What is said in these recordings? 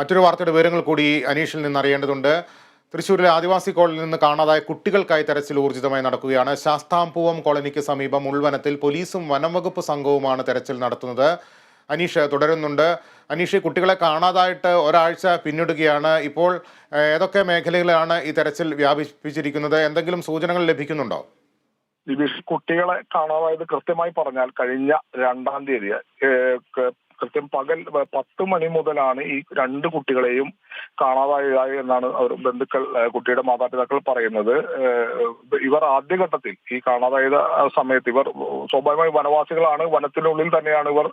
മറ്റൊരു വാർത്തയുടെ വിവരങ്ങൾ കൂടി അനീഷിൽ നിന്ന് അറിയേണ്ടതുണ്ട് തൃശ്ശൂരിലെ ആദിവാസി കോളനിയിൽ നിന്ന് കാണാതായ കുട്ടികൾക്കായി തെരച്ചിൽ ഊർജിതമായി നടക്കുകയാണ്. ശാസ്താംപൂവം കോളനിക്ക് സമീപം ഉൾവനത്തിൽ പോലീസും വനംവകുപ്പ് സംഘവുമാണ് തെരച്ചിൽ നടത്തുന്നത്. അനീഷ് തുടരുന്നുണ്ട്. അനീഷ് കുട്ടികളെ കാണാതായിട്ട് ഒരാഴ്ച പിന്നിടുകയാണ്. ഇപ്പോൾ ഏതൊക്കെ മേഖലകളിലാണ് ഈ തെരച്ചിൽ വ്യാപിപ്പിച്ചിരിക്കുന്നത്? എന്തെങ്കിലും സൂചനകൾ ലഭിക്കുന്നുണ്ടോ? കുട്ടികളെ കാണാതായത് കൃത്യമായി പറഞ്ഞാൽ കഴിഞ്ഞ രണ്ടാം തീയതി കൃത്യം പകൽ പത്ത് മണി മുതലാണ് ഈ രണ്ട് കുട്ടികളെയും കാണാതായതായി എന്നാണ് അവർ ബന്ധുക്കൾ കുട്ടിയുടെ മാതാപിതാക്കൾ പറയുന്നത്. ഇവർ ആദ്യഘട്ടത്തിൽ ഈ കാണാതായ സമയത്ത് ഇവർ സ്വാഭാവികമായി വനവാസികളാണ്. വനത്തിനുള്ളിൽ തന്നെയാണ് ഇവർ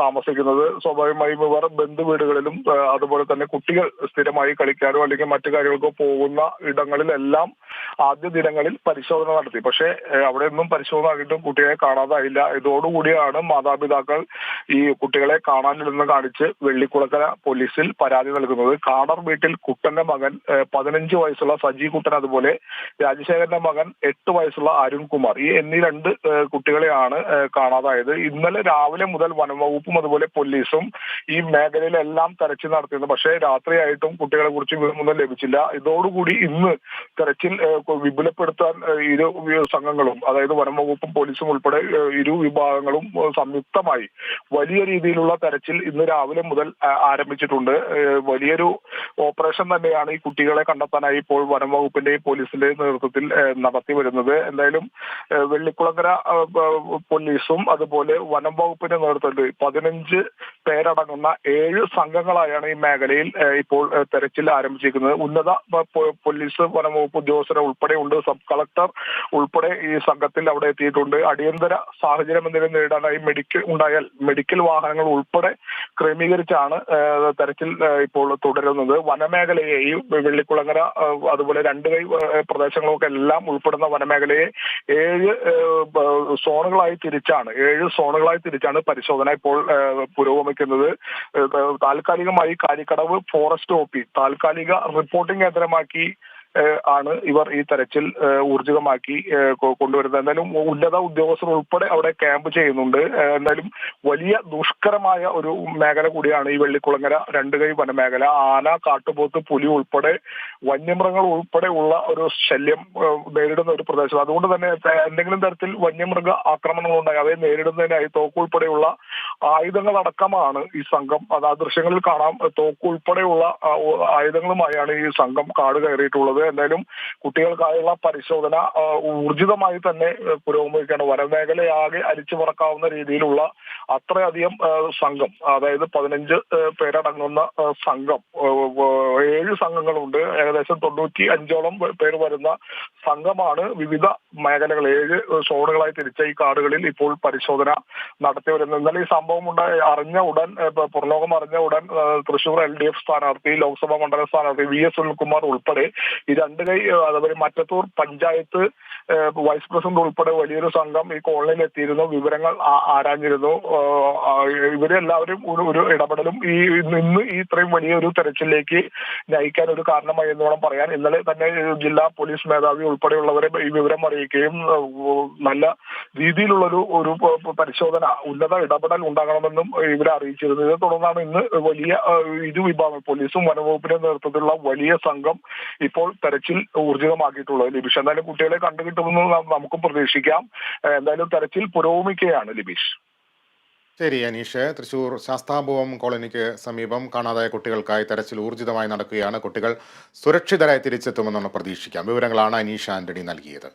താമസിക്കുന്നത്. സ്വാഭാവികമായും ഇവർ ബന്ധുവീടുകളിലും അതുപോലെ തന്നെ കുട്ടികൾ സ്ഥിരമായി കളിക്കാനോ അല്ലെങ്കിൽ മറ്റു കാര്യങ്ങൾക്കോ പോകുന്ന ഇടങ്ങളിലെല്ലാം ആദ്യ ദിനങ്ങളിൽ പരിശോധന നടത്തി. പക്ഷേ ഏഹ്, അവിടെ ഒന്നും പരിശോധന ആയിട്ടും കുട്ടിയെ കാണാതായില്ല. ഇതോടുകൂടിയാണ് മാതാപിതാക്കൾ ഈ കുട്ടികളെ കാണാനില്ലെന്ന് കാണിച്ച് വെള്ളിക്കുളക്കര പോലീസിൽ പരാതി നൽകുന്നത്. കാടർ വീട്ടിൽ കുട്ടന്റെ മകൻ പതിനഞ്ച് വയസ്സുള്ള സജി കുട്ടൻ അതുപോലെ രാജശേഖരന്റെ മകൻ എട്ട് വയസ്സുള്ള അരുൺകുമാർ. ഈ എന്നീ രണ്ട് കുട്ടികളെയാണ് കാണാതായത്. ഇന്നലെ രാവിലെ മുതൽ വനംവകുപ്പും അതുപോലെ പോലീസും ഈ മേഖലയിലെല്ലാം തെരച്ചിൽ നടത്തിയിരുന്നു. പക്ഷേ രാത്രിയായിട്ടും കുട്ടികളെ കുറിച്ച് വിവരമൊന്നും ലഭിച്ചില്ല. ഇതോടുകൂടി ഇന്ന് തെരച്ചിൽ വിപുലപ്പെടുത്താൻ ഇരു സംഘങ്ങളും അതായത് വനംവകുപ്പും പോലീസും ഉൾപ്പെടെ ഇരു വിഭാഗങ്ങളും സംയുക്തമായി വലിയ രീതിയിലുള്ള തെരച്ചിൽ ഇന്ന് രാവിലെ മുതൽ ആരംഭിച്ചിട്ടുണ്ട്. വലിയൊരു ഓപ്പറേഷൻ തന്നെയാണ് ഈ കുട്ടികളെ കണ്ടെത്താനായി ഇപ്പോൾ വനം വകുപ്പിന്റെയും പോലീസിന്റെയും നേതൃത്വത്തിൽ നടത്തി വരുന്നത്. എന്തായാലും വെള്ളിക്കുളങ്ങര പോലീസും അതുപോലെ വനം വകുപ്പിന്റെ നേതൃത്വത്തിൽ പതിനഞ്ച് പേരടങ്ങുന്ന ഏഴ് സംഘങ്ങളായാണ് ഈ മേഖലയിൽ ഇപ്പോൾ തെരച്ചിൽ ആരംഭിച്ചിരിക്കുന്നത്. ഉന്നത പോലീസ് വനം വകുപ്പ് ഉദ്യോഗസ്ഥരെ ഉൾപ്പെടെയുണ്ട് സബ് കളക്ടർ ഉൾപ്പെടെ ഈ സംഘത്തിൽ അവിടെ എത്തിയിട്ടുണ്ട്. അടിയന്തര സാഹചര്യം എന്തെങ്കിലും നേരിടാനായി മെഡിക്കൽ ഉണ്ടായാൽ മെഡിക്കൽ വാഹനങ്ങൾ ഉൾപ്പെടെ ക്രമീകരിച്ചാണ് തെരച്ചിൽ ഇപ്പോൾ തുടരുന്നത്. വനമേഖലയെയും വെള്ളിക്കുളങ്ങര അതുപോലെ രണ്ട് കൈ പ്രദേശങ്ങളൊക്കെ എല്ലാം ഉൾപ്പെടുന്ന വനമേഖലയെ ഏഴ് സോണുകളായി തിരിച്ചാണ്. ഏഴ് സോണുകളായി തിരിച്ചാണ് പരിശോധന ഇപ്പോൾ പുരോഗമിക്കുന്നത്. താൽക്കാലികമായി കാരിക്കടവ് ഫോറസ്റ്റ് ഓഫീസ് താൽക്കാലിക റിപ്പോർട്ടിംഗ് കേന്ദ്രമാക്കി ആണ് ഇവർ ഈ തെരച്ചിൽ ഊർജിതമാക്കി കൊണ്ടുവരുന്നത്. എന്തായാലും ഉന്നത ഉദ്യോഗസ്ഥർ ഉൾപ്പെടെ അവിടെ ക്യാമ്പ് ചെയ്യുന്നുണ്ട്. എന്തായാലും വലിയ ദുഷ്കരമായ ഒരു മേഖല കൂടിയാണ് ഈ വെള്ളിക്കുളങ്ങര രണ്ട് കൈ വനമേഖല. ആന കാട്ടുപോത്ത് പുലി ഉൾപ്പെടെ വന്യമൃഗങ്ങൾ ഉൾപ്പെടെ ഉള്ള ഒരു ശല്യം നേരിടുന്ന ഒരു പ്രദേശം അതുകൊണ്ട് തന്നെ എന്തെങ്കിലും തരത്തിൽ വന്യമൃഗ ആക്രമണങ്ങൾ ഉണ്ടായി അവയെ നേരിടുന്നതിനായി തോക്ക് ഉൾപ്പെടെയുള്ള ആയുധങ്ങളടക്കമാണ് ഈ സംഘം. അത് ആ ദൃശ്യങ്ങളിൽ കാണാം. തോക്ക് ഉൾപ്പെടെയുള്ള ആയുധങ്ങളുമായാണ് ഈ സംഘം കാട് കയറിയിട്ടുള്ളത്. എന്തായാലും കുട്ടികൾക്കായുള്ള പരിശോധന ഊർജിതമായി തന്നെ പുരോഗമിക്കുകയാണ്. വനമേഖലയാകെ അരിച്ചു പറക്കാവുന്ന രീതിയിലുള്ള അത്രയധികം സംഘം അതായത് പതിനഞ്ച് പേരടങ്ങുന്ന സംഘം ഏഴ് സംഘങ്ങളുണ്ട്. ഏകദേശം തൊണ്ണൂറ്റി അഞ്ചോളം പേര് വരുന്ന സംഘമാണ് വിവിധ മേഖലകൾ. ഏഴ് സോണുകളായി തിരിച്ച ഈ കാടുകളിൽ ഇപ്പോൾ പരിശോധന നടത്തി വരുന്നത് എന്നാൽ ഈ സംഭവം ഉണ്ടായി. അറിഞ്ഞ ഉടൻ പുറലോകം അറിഞ്ഞ ഉടൻ തൃശൂർ എൽ ഡി എഫ് സ്ഥാനാർത്ഥി ലോക്സഭാ മണ്ഡല സ്ഥാനാർത്ഥി വി എസ് സുനിൽകുമാർ ഉൾപ്പെടെ ഈ രണ്ട് കൈ അതുപോലെ മറ്റത്തൂർ പഞ്ചായത്ത് വൈസ് പ്രസിഡന്റ് ഉൾപ്പെടെ വലിയൊരു സംഘം ഈ കോളനിയിൽ എത്തിയിരുന്നു. വിവരങ്ങൾ ആരാഞ്ഞിരുന്നു. ഇവരെല്ലാവരും ഒരു ഒരു ഇടപെടലും ഈ നിന്ന് ഈ ഇത്രയും വലിയൊരു തെരച്ചിലേക്ക് നയിക്കാൻ ഒരു കാരണമായി എന്ന് വേണം പറയാൻ. ഇന്നലെ തന്നെ ജില്ലാ പോലീസ് മേധാവി ഉൾപ്പെടെയുള്ളവരെ ഈ വിവരം അറിയിക്കുകയും നല്ല രീതിയിലുള്ളൊരു ഒരു പരിശോധന ഉന്നത ഇടപെടൽ ഉണ്ടാകണമെന്നും ഇവരെ അറിയിച്ചിരുന്നു. ഇതേ തുടർന്നാണ് ഇന്ന് വലിയ ഏഹ്, ഇരു വിഭാഗം പോലീസും വനവകുപ്പിന്റെ നേതൃത്വത്തിലുള്ള വലിയ സംഘം ഇപ്പോൾ തെരച്ചിൽ ഊർജിതമാക്കിയിട്ടുള്ളത്. ലിബിഷ് എന്തായാലും കുട്ടികളെ കണ്ടുകിട്ടുമെന്ന് നമുക്കും പ്രതീക്ഷിക്കാം. എന്തായാലും തെരച്ചിൽ പുരോഗമിക്കുകയാണ് ലിബീഷ്. ശരി അനീഷ്. തൃശൂർ ശാസ്താംഭവം കോളനിക്ക് സമീപം കാണാതായ കുട്ടികൾക്കായി തെരച്ചിൽ ഊർജിതമായി നടക്കുകയാണ്. കുട്ടികൾ സുരക്ഷിതരായി തിരിച്ചെത്തുമെന്നാണ് പ്രതീക്ഷിക്കാം. വിവരങ്ങളാണ് അനീഷ് ആന്റണി നൽകിയത്.